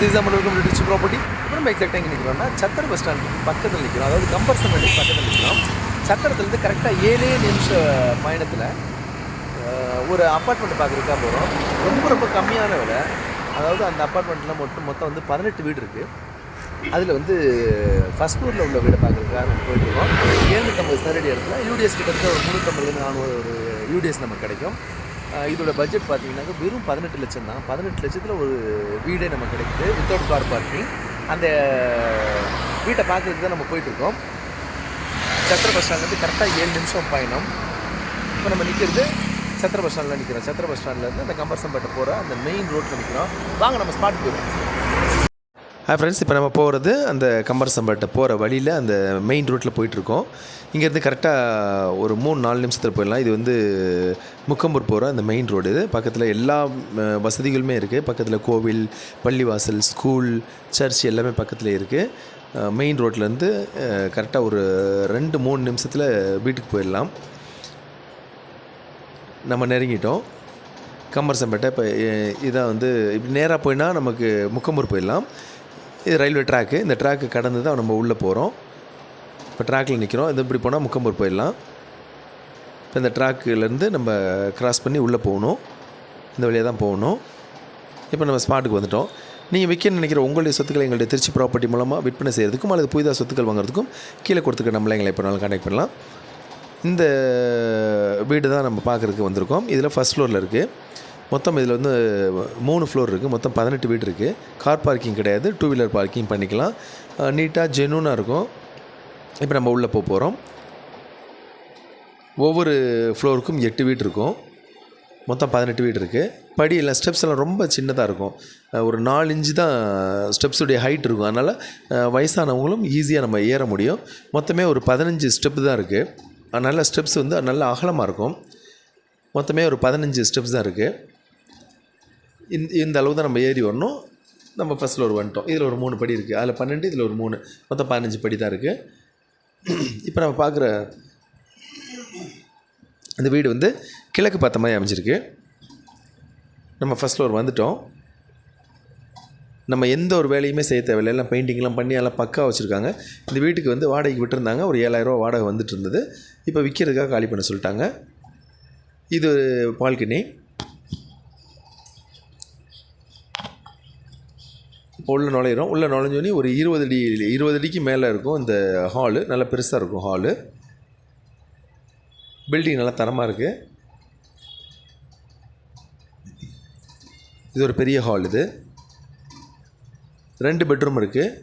This நம்ம rich property இப்போ நம்ம எக்ஸாக்டாக எங்கே நிற்கிறோம்னா சத்திர பஸ் ஸ்டாண்ட் பக்கத்தில் நிற்கிறோம் அதாவது கம்பர்சன் வண்டி பக்கத்தில் நிற்கிறோம் சத்திரத்துலேருந்து கரெக்டாக ஏழே நிமிஷ பயணத்தில் ஒரு அப்பார்ட்மெண்ட் பார்க்குறதுக்காக போகிறோம் ரொம்ப ரொம்ப கம்மியான விலை. அதாவது அந்த அப்பார்ட்மெண்ட்டில் மொத்தம் மொத்தம் வந்து பதினெட்டு வீடு இருக்குது அதில் வந்து ஃபஸ்ட் ஃப்ளோரில் உள்ள வீடை பார்க்குறதுக்காக நம்ம போயிட்டுருக்கோம். ஏழுநூற்றம்பது சரடி இடத்துல யூடிஎஸ் கிட்டத்தட்ட ஒரு முந்நூற்றம்பதுலேருந்து நானூறு ஒரு யூடிஎஸ் நமக்கு கிடைக்கும். இதோட பட்ஜெட் பார்த்தீங்கன்னாக்கா வெறும் பதினெட்டு லட்சம் தான். பதினெட்டு லட்சத்தில் ஒரு வீடே நமக்கு கிடைக்குது வித்தவுட் கார் பார்க்கிங் அந்த வீட்டை பார்க்குறதுக்கு தான் நம்ம போயிட்டுருக்கோம். சத்திர பஸ் ஸ்டாண்ட்லேருந்து கரெக்டாக ஏழு நிமிஷம் பயணம். இப்போ நம்ம நிற்கிறது சத்திர பஸ் ஸ்டாண்டில் நிற்கிறோம் சத்திர பஸ் ஸ்டாண்ட்லேருந்து அந்த கம்பர்சம்பேட்டை போகிற அந்த மெயின் ரோட்டில் நிற்கிறோம் வாங்க நம்ம ஸ்பாட் போயிடும் ஃப்ரெண்ட்ஸ் இப்போ நம்ம போகிறது அந்த கம்பரசம்பேட்டை போகிற வழியில் அந்த மெயின் ரோட்டில் போயிட்டுருக்கோம். இங்கேருந்து கரெக்டாக ஒரு மூணு நாலு நிமிஷத்தில் போயிடலாம். இது வந்து முக்கம்பூர் போகிற அந்த மெயின் ரோடு இது. பக்கத்தில் எல்லா வசதிகளுமே இருக்குது பக்கத்தில் கோவில் பள்ளிவாசல் ஸ்கூல் சர்ச் எல்லாமே பக்கத்தில் இருக்குது மெயின் ரோட்லேருந்து கரெக்டாக ஒரு ரெண்டு மூணு நிமிஷத்தில் வீட்டுக்கு போயிடலாம். நம்ம நெருங்கிட்டோம். கம்பரசம்பேட்டை இப்போ இதான் வந்து இப்படி நேராக போயினா நமக்கு முக்கம்பூர் போயிடலாம். இது ரயில்வே ட்ராக்கு. இந்த ட்ராக்கு கடந்து தான் நம்ம உள்ளே போகிறோம் இப்போ ட்ராக்கில் நிற்கிறோம் இது இப்படி போனால் முக்கம்பூர் போயிடலாம். இப்போ இந்த ட்ராக்குலேருந்து நம்ம கிராஸ் பண்ணி உள்ளே போகணும். இந்த வழியாக தான் போகணும். இப்போ நம்ம ஸ்பாட்டுக்கு வந்துட்டோம். நீங்கள் விற்க நினைக்கிற உங்களுடைய சொத்துக்களை எங்களுடைய திருச்சி ப்ராப்பர்ட்டி மூலமாக விற்பனை செய்கிறதுக்கும் அல்லது புதிதாக சொத்துக்கள் வாங்குறதுக்கும் கீழே கொடுத்துருக்க நம்மளை எங்களை எப்போனாலும் கான்டாக்ட் பண்ணலாம். இந்த வீடு தான் நம்ம பார்க்குறதுக்கு வந்திருக்கோம். இதில் ஃபஸ்ட் ஃப்ளோரில் இருக்குது மொத்தம் இதில் வந்து மூணு ஃப்ளோர் இருக்குது மொத்தம் பதினெட்டு வீடு இருக்குது கார் பார்க்கிங் கிடையாது. டூ வீலர் பார்க்கிங் பண்ணிக்கலாம். நீட்டாக ஜெனூனாக இருக்கும். இப்போ நம்ம உள்ளே போக போகிறோம் ஒவ்வொரு ஃப்ளோருக்கும் எட்டு வீடு இருக்கும். மொத்தம் பதினெட்டு வீடு இருக்குது படி எல்லாம் ஸ்டெப்ஸ் எல்லாம் ரொம்ப சின்னதாக இருக்கும். ஒரு நாலு இன்ச்சு தான் ஸ்டெப்ஸுடைய ஹைட் இருக்கும். அதனால் வயசானவங்களும் ஈஸியாக நம்ம ஏற முடியும். மொத்தமே ஒரு பதினஞ்சு ஸ்டெப்பு தான் இருக்குது அதனால் ஸ்டெப்ஸ் வந்து நல்ல அகலமாக இருக்கும். மொத்தமே ஒரு பதினஞ்சு ஸ்டெப்ஸ் தான் இருக்குது இந்த இந்த அளவு தான் நம்ம ஏறி வரணும். நம்ம ஃபஸ்ட்டில் ஒரு வந்துட்டோம் இதில் ஒரு மூணு படி இருக்குது அதில் பன்னெண்டு இதில் ஒரு மூணு. மொத்தம் பதினஞ்சு படி தான் இருக்குது இப்போ நம்ம பார்க்குற இந்த வீடு வந்து கிழக்கு பார்த்த மாதிரி அமைஞ்சிருக்கு. நம்ம ஃபஸ்ட் ஃப்ளோர் வந்துட்டோம். நம்ம எந்த ஒரு வேலையுமே செய்ய தேவையில்லை. எல்லாம் பெயிண்டிங்லாம் பண்ணி எல்லாம் பக்கா வச்சுருக்காங்க. இந்த வீட்டுக்கு வந்து வாடகைக்கு விட்டுருந்தாங்க. ஒரு ஏழாயிரரூவா வாடகை வந்துட்டு இருந்தது. இப்போ விற்கிறதுக்காக காலி பண்ண சொல்லிட்டாங்க. இது ஒரு பால்கனி. உள்ளே நுழையிறோம். உள்ளே நுழைஞ்சோன்னே ஒரு இருபது அடி இருபது அடிக்கு மேலே இருக்கும் இந்த ஹாலு நல்லா பெருசாக இருக்கும் ஹாலு பில்டிங் நல்லா தரமாக இருக்குது இது ஒரு பெரிய ஹால் இது. ரெண்டு பெட்ரூம் இருக்குது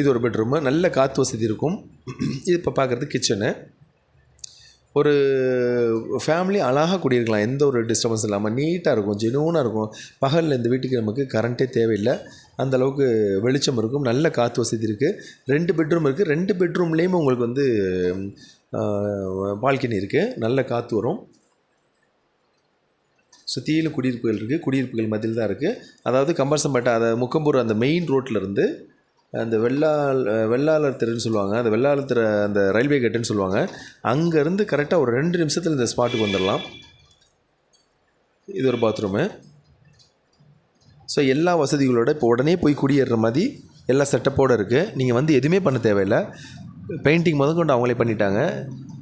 இது ஒரு பெட்ரூமு நல்ல காற்று வசதி இருக்கும். இது இப்போ பார்க்குறது கிச்சனு ஒரு ஃபேமிலி அழகாக குடியிருக்கலாம். எந்த ஒரு டிஸ்டர்பன்ஸும் இல்லாமல் நீட்டாக இருக்கும் ஜெனூனாக இருக்கும். பகலில் இந்த வீட்டுக்கு நமக்கு கரண்ட்டே தேவையில்லை. அந்தளவுக்கு வெளிச்சம் இருக்கும் நல்ல காற்று வசதி இருக்குது ரெண்டு பெட்ரூம் இருக்குது ரெண்டு பெட்ரூம்லேயுமே உங்களுக்கு வந்து பால்கனி இருக்குது நல்ல காற்று வரும். சுற்றியிலும் குடியிருப்புகள் இருக்குது குடியிருப்புகள் மத்தியில் தான் இருக்குது அதாவது கம்பர்சம்பேட்டை அதை முக்கம்பூர் அந்த மெயின் ரோட்டில் இருந்து அந்த வெள்ளால் வெள்ளாளர் தெருன்னு சொல்லுவாங்க. அந்த வெள்ளாளர் தெரு அந்த ரயில்வே கேட்டுன்னு சொல்லுவாங்க. அங்கேருந்து கரெக்டாக ஒரு ரெண்டு நிமிஷத்தில் இந்த ஸ்பாட்டுக்கு வந்துடலாம். இது ஒரு பாத்ரூமு ஸோ எல்லா வசதிகளோட இப்போ உடனே போய் குடியேற மாதிரி எல்லா செட்டப்போடு இருக்குது நீங்கள் வந்து எதுவுமே பண்ண தேவையில்லை. பெயிண்டிங் முதற்கொண்டு அவங்களே பண்ணிட்டாங்க.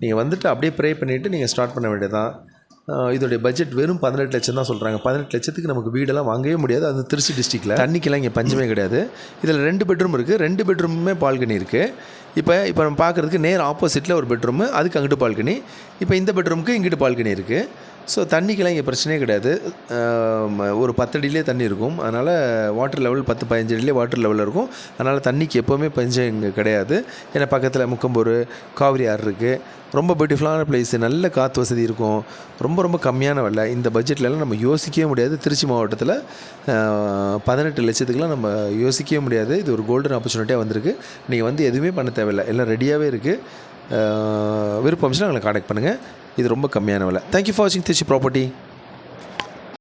நீங்கள் வந்துட்டு அப்படியே ப்ரே பண்ணிவிட்டு நீங்கள் ஸ்டார்ட் பண்ண வேண்டியதான் இதோடைய பட்ஜெட் வெறும் பதினெட்டு லட்சம் தான் சொல்கிறாங்க பதினெட்டு லட்சத்துக்கு நமக்கு வீடெல்லாம் வாங்கவே முடியாது. அது திருச்சி டிஸ்ட்ரிக்டில் தண்ணிக்கெல்லாம் இங்கே பஞ்சமே கிடையாது. இதில் ரெண்டு பெட்ரூம் இருக்குது ரெண்டு பெட்ரூமுமே பால்கனி இருக்குது இப்போ இப்போ நம்ம பார்க்குறதுக்கு நேர் ஆப்போசிட்டில் ஒரு பெட்ரூமு அதுக்கு அங்கிட்டு பால்கனி இப்போ இந்த பெட்ரூமுக்கு இங்கிட்டு பால்கனி இருக்குது ஸோ தண்ணிக்கெல்லாம் இங்கே பிரச்சனையே கிடையாது. ஒரு ஒரு பத்தடியிலே தண்ணி இருக்கும். அதனால் வாட்டர் லெவல் பத்து பதினஞ்சு அடியிலே வாட்டர் லெவலில் இருக்கும். அதனால் தண்ணிக்கு எப்போவுமே பஞ்சம் இங்கே கிடையாது. ஏன்னா பக்கத்தில் முக்கம்பூர் காவிரி ஆறு இருக்குது ரொம்ப பியூட்டிஃபுல்லான பிளேஸு நல்ல காற்று வசதி இருக்கும். ரொம்ப ரொம்ப கம்மியான விலை இந்த பட்ஜெட்லலாம் நம்ம யோசிக்கவே முடியாது. திருச்சி மாவட்டத்தில் பதினெட்டு லட்சத்துக்குலாம் நம்ம யோசிக்கவே முடியாது. இது ஒரு கோல்டன் ஆப்பர்ச்சுனிட்டியாக வந்திருக்கு. நீங்கள் வந்து எதுவுமே பண்ண தேவையில்லை. எல்லாம் ரெடியாகவே இருக்குது விருப்பம் இருந்துச்சுன்னா எங்களை காண்டாக்ட் பண்ணுங்கள் இது ரொம்ப கம்மியான விலை. தேங்க்யூ ஃபார் வாட்சிங் திருச்சி ப்ராப்பர்ட்டி